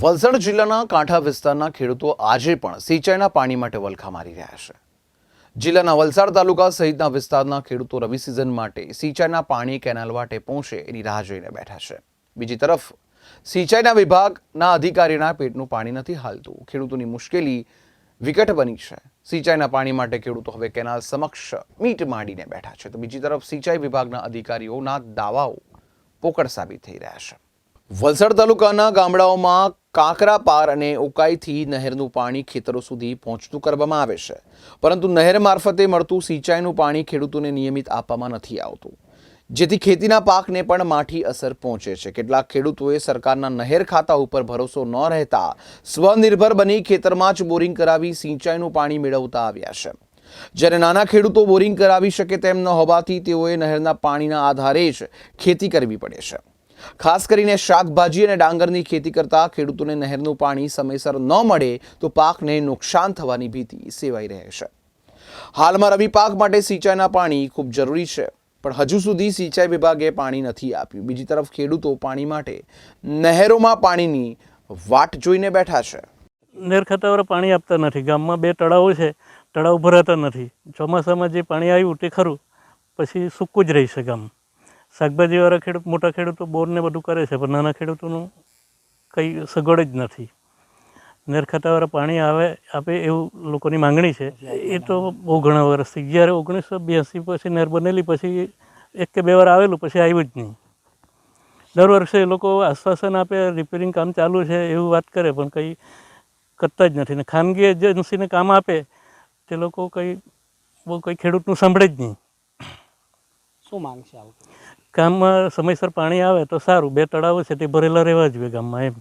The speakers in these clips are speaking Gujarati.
વલસાડ જિલ્લાના કાંઠા વિસ્તારના ખેડૂતો આજે પણ સિંચાઈના પાણી માટે વલખા મારી રહ્યા છે. જિલ્લાના વલસાડ તાલુકા સહિતના વિસ્તારના ખેડૂતો રવિ સિઝન માટે સિંચાઈના પાણી કેનાલ વાટે પહોંચે એની રાહ જોઈને બેઠા છે. બીજી તરફ, સિંચાઈના વિભાગના અધિકારીના પેટનું પાણી નથી હાલતું. ખેડૂતોની મુશ્કેલી વિકટ બની છે. સિંચાઈના પાણી માટે ખેડૂતો હવે કેનાલ સમક્ષ મીટ માંડીને બેઠા છે. તો બીજી તરફ, સિંચાઈ વિભાગના અધિકારીઓના દાવાઓ પોકળ સાબિત થઈ રહ્યા છે. વલસાડ તાલુકાના ગામડાઓમાં કાંકરા પાર અને ઉકાઈથી નહેરનું પાણી ખેતરો સુધી પહોંચતું કરવામાં આવે છે. પરંતુ નહેર મારફતે મળતું સિંચાઈનું પાણી ખેડૂતોને નિયમિત આપવામાં નથી આવતું. જેથી ખેતીના પાકને પણ માઠી અસર પહોંચે છે. કેટલાક ખેડૂતોએ સરકારના નહેર ખાતા ઉપર ભરોસો ન રહેતા સ્વનિર્ભર બની ખેતરમાં જ બોરિંગ કરાવી સિંચાઈનું પાણી મેળવતા આવ્યા છે. જ્યારે નાના ખેડૂતો બોરિંગ કરાવી શકે તેમ ન હોવાથી તેઓએ નહેરના પાણીના આધારે જ ખેતી કરવી પડે છે. ખાસ કરીને શાકભાજી અને ડાંગરની ખેતી કરતા ખેડૂતોને નહેરનું પાણી સમયસર ન મળે તો પાકને નુકસાન થવાની ભીતિ સેવાઈ રહે છે. હાલમાં રવિ પાક માટે સિંચાઈના પાણી ખૂબ જરૂરી છે, પણ હજુ સુધી સિંચાઈ વિભાગે પાણી નથી આપ્યું. બીજી તરફ ખેડૂતો પાણી માટે નહેરોમાં પાણીની વાટ જોઈને બેઠા છે. નેર ખાતાવાળા પાણી આપતા નથી. ગામમાં બે તળાવો છે, તળાવ ભરાતા નથી. ચોમાસામાં જે પાણી આવ્યું તે ખરું, પછી સૂકું જ રહેશે ગામ. શાકભાજીવાળા ખેડૂત, મોટા ખેડૂતો બોરને બધું કરે છે, પણ નાના ખેડૂતોનું કંઈ સગવડ જ નથી. નેરખાતાવાળા પાણી આવે, આપે એવું લોકોની માંગણી છે. એ તો બહુ ઘણા વર્ષથી, જ્યારે ઓગણીસો બ્યાસી પછી નહેર બનેલી, પછી એક કે બે વાર આવેલું, પછી આવ્યું જ નહીં. દર વર્ષે એ લોકો આશ્વાસન આપે રિપેરિંગ કામ ચાલુ છે, એવું વાત કરે, પણ કંઈ કરતા જ નથી. ને ખાનગી એજન્સીને કામ આપે, તે લોકો કંઈ, બહુ કંઈ ખેડૂતનું સાંભળે જ નહીં. શું માંગ છે ગામમાં સમયસર પાણી આવે તો સારું. બે તળાવો છે તે ભરેલા રહેવા જોઈએ ગામમાં એમ.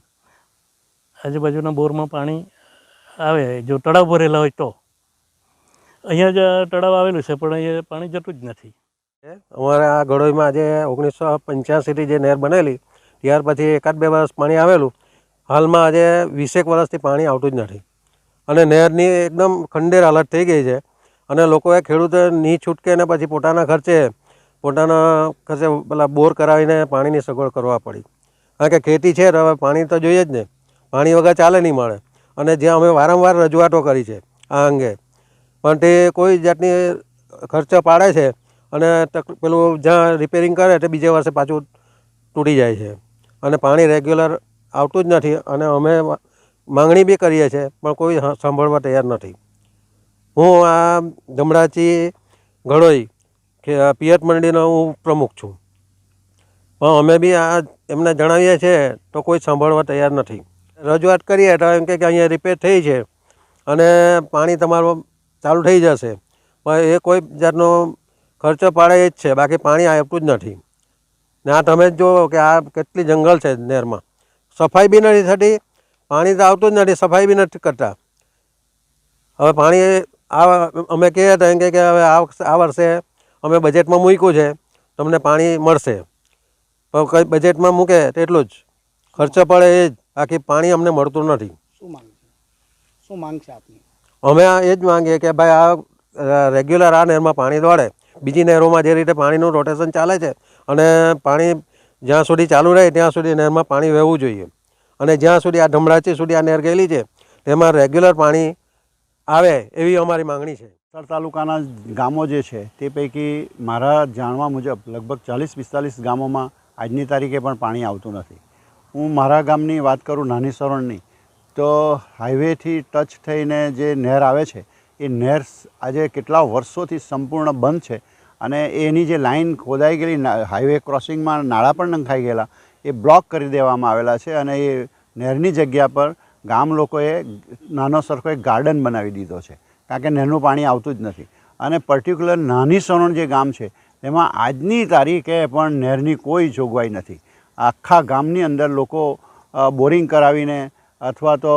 આજુબાજુના બોરમાં પાણી આવે. જો તળાવ ભરેલા હોય તો. અહીંયા જ તળાવ આવેલું છે, પણ અહીંયા પાણી જતું જ નથી. અમારા આ ગળોઈમાં આજે ઓગણીસો પંચ્યાસીથી જે નહેર બનેલી, ત્યાર પછી એકાદ બે વર્ષ પાણી આવેલું. હાલમાં આજે વીસેક વર્ષથી પાણી આવતું જ નથી. અને નહેરની એકદમ ખંડેર હાલત થઈ ગઈ છે. અને લોકોએ ખેડૂતો ની છૂટકે ને પછી પોતાના ખર્ચે પોતાના કશે પેલા બોર કરાવીને પાણીની સગવડ કરવા પડી. કારણ કે ખેતી છે હવે પાણી તો જોઈએ જ ને. પાણી વગર ચાલે નહીં મળે અને જ્યાં અમે વારંવાર રજૂઆતો કરી છે આ અંગે. પણ તે કોઈ જાતની ખર્ચ પાડે છે અને પેલું જ્યાં રિપેરિંગ કરે તે બીજે વર્ષે પાછું તૂટી જાય છે. અને પાણી રેગ્યુલર આવતું જ નથી અને અમે માંગણી બી કરીએ છીએ પણ કોઈ સાંભળવા તૈયાર નથી. હું આ ધમડાચી ઘડોઈ કે પિયત મંડળીનો હું પ્રમુખ છું. પણ અમે બી આ એમને જણાવીએ છીએ તો કોઈ સાંભળવા તૈયાર નથી. રજૂઆત કરીએ તો એમ કે અહીંયા રિપેર થઈ છે અને પાણી તમારું ચાલુ થઈ જશે. પણ એ કોઈ જાતનો ખર્ચો પાડે જ છે, બાકી પાણી આવતું જ નથી. ને આ તમે જ જુઓ કે આ કેટલી જંગલ છે નેરમાં. સફાઈ બી નથી થતી, પાણી તો આવતું જ નથી, સફાઈ બી નથી કરતા. હવે પાણી આ અમે કહીએ તો એમ કે હવે આ વર્ષે અમે બજેટમાં મૂક્યું છે તમને પાણી મળશે. પણ કંઈ બજેટમાં મૂકે તેટલું જ. ખર્ચો પડે એ જ. બાકી પાણી અમને મળતું નથી. શું માંગ શું માંગ છે આપની? અમે એ જ માંગીએ કે ભાઈ આ રેગ્યુલર આ નહેરમાં પાણી દોડે. બીજી નહેરોમાં જે રીતે પાણીનું રોટેશન ચાલે છે અને પાણી જ્યાં સુધી ચાલુ રહે ત્યાં સુધી નહેરમાં પાણી વહેવું જોઈએ. અને જ્યાં સુધી આ ધમડાચી સુધી આ નહેર ગયેલી છે તેમાં રેગ્યુલર પાણી આવે એવી અમારી માંગણી છે. વલસાડ તાલુકાના ગામો જે છે, તે પૈકી મારા જાણવા મુજબ લગભગ ચાલીસ પિસ્તાલીસ ગામોમાં આજની તારીખે પણ પાણી આવતું નથી. હું મારા ગામની વાત કરું નાની સરોણની તો હાઈવેથી ટચ થઈને જે નહેર આવે છે, એ નહેર આજે કેટલા વર્ષોથી સંપૂર્ણ બંધ છે અને એની જે લાઈન ખોદાઈ ગયેલી હાઈવે ક્રોસિંગમાં નાળા પણ નંખાઈ ગયેલા, એ બ્લોક કરી દેવામાં આવેલા છે અને એ નહેરની જગ્યા પર ગામ લોકોએ, નાનો સરખો એક ગાર્ડન બનાવી દીધો છે. કારણ કે નહેરનું પાણી આવતું જ નથી. અને પર્ટિક્યુલર નાની સરોણ જે ગામ છે તેમાં આજની તારીખે પણ નહેરની કોઈ જોગવાઈ નથી. આખા ગામની અંદર લોકો બોરિંગ કરાવીને અથવા તો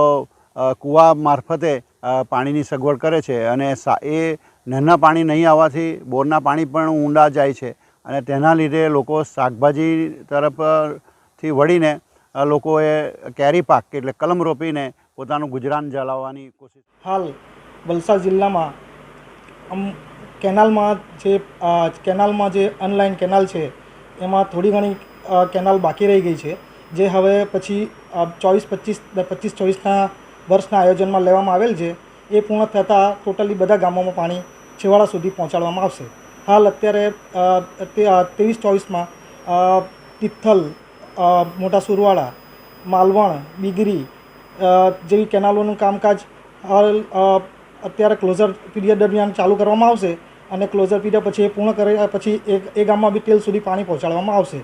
કૂવા મારફતે પાણીની સગવડ કરે છે. અને એ નહેરના પાણી નહીં આવવાથી બોરના પાણી પણ ઊંડા જાય છે. અને તેના લીધે લોકો શાકભાજી તરફથી વળીને લોકોએ કેરી પાક, એટલે કલમ રોપીને પોતાનું ગુજરાન ચલાવવાની કોશિશ હાલ વલસાડ જિલ્લામાં, આમ કેનાલમાં જે કેનાલમાં જે અનલાઇન કેનાલ છે, એમાં થોડી ઘણી કેનાલ બાકી રહી ગઈ છે, જે હવે પછી ચોવીસ, પચીસ પચીસ, ચોવીસના વર્ષના આયોજનમાં લેવામાં આવેલ છે, એ પૂર્ણ થતાં ટોટલી બધા ગામોમાં પાણી છેવાડા સુધી પહોંચાડવામાં આવશે. હાલ અત્યારે ત્રેવીસ, ચોવીસમાં તિથલ મોટા સુરવાડા, માલવણ, બીગરી જેવી કેનાલોનું કામકાજ હાલ અત્યારે ક્લોઝર પીરિયડ દરમિયાન ચાલુ કરવામાં આવશે અને ક્લોઝર પીરિયડ પછી એ પૂર્ણ કર્યા પછી એ એ ગામમાં બી તેલ સુધી પાણી પહોંચાડવામાં આવશે.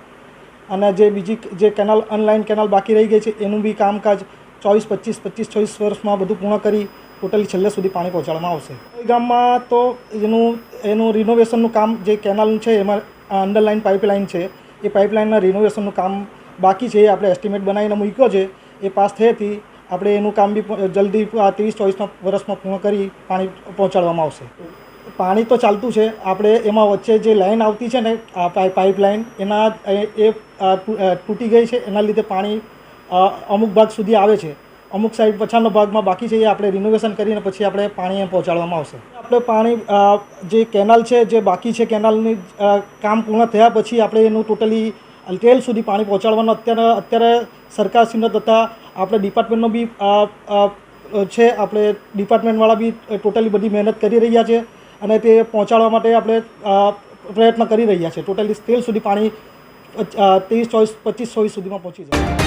અને જે બીજી જે કેનાલ અનલાઇન કેનાલ બાકી રહી ગઈ છે, એનું બી કામકાજ ચોવીસ, પચીસ પચીસ ચોવીસ વર્ષમાં બધું પૂર્ણ કરી ટોટલી છેલ્લે સુધી પાણી પહોંચાડવામાં આવશે. એ ગામમાં તો એનું એનું રિનોવેશનનું કામ જે કેનાલનું છે, એમાં અંડરલાઇન પાઇપલાઇન છે, એ પાઇપલાઇનના રિનોવેશનનું કામ બાકી છે, એ આપણે એસ્ટિમેટ બનાવીને મૂક્યો છે, એ પાસ થઈ હતી. આપણે એનું કામ બી જલ્દી આ ત્રીસ ચોવીસમાં વર્ષમાં પૂર્ણ કરી પાણી પહોંચાડવામાં આવશે. પાણી તો ચાલતું છે. આપણે એમાં વચ્ચે જે લાઈન આવતી છે ને, આ પાઇપ પાઇપલાઇન, એના એ તૂટી ગઈ છે. એના લીધે પાણી અમુક ભાગ સુધી આવે છે. અમુક સાઈડ પછાડનો ભાગમાં બાકી છે એ આપણે રિનોવેશન કરીને પછી આપણે પાણી એમ પહોંચાડવામાં આવશે. આપણે પાણી જે કેનાલ છે, જે બાકી છે કેનાલની કામ પૂર્ણ થયા પછી આપણે એનું ટોટલી તેલ સુધી પાણી પહોંચાડવાનું અત્યારે અત્યારે સરકારશ્રીનો તથા આપણે ડિપાર્ટમેન્ટનો બી છે. આપણે ડિપાર્ટમેન્ટવાળા બી ટોટલી બધી મહેનત કરી રહ્યા છે અને તે પહોંચાડવા માટે આપણે પ્રયત્ન કરી રહ્યા છે. ટોટલી તેલ સુધી પાણી ત્રીસ, ચોવીસ, પચીસ ચોવીસ સુધીમાં પહોંચી જાય.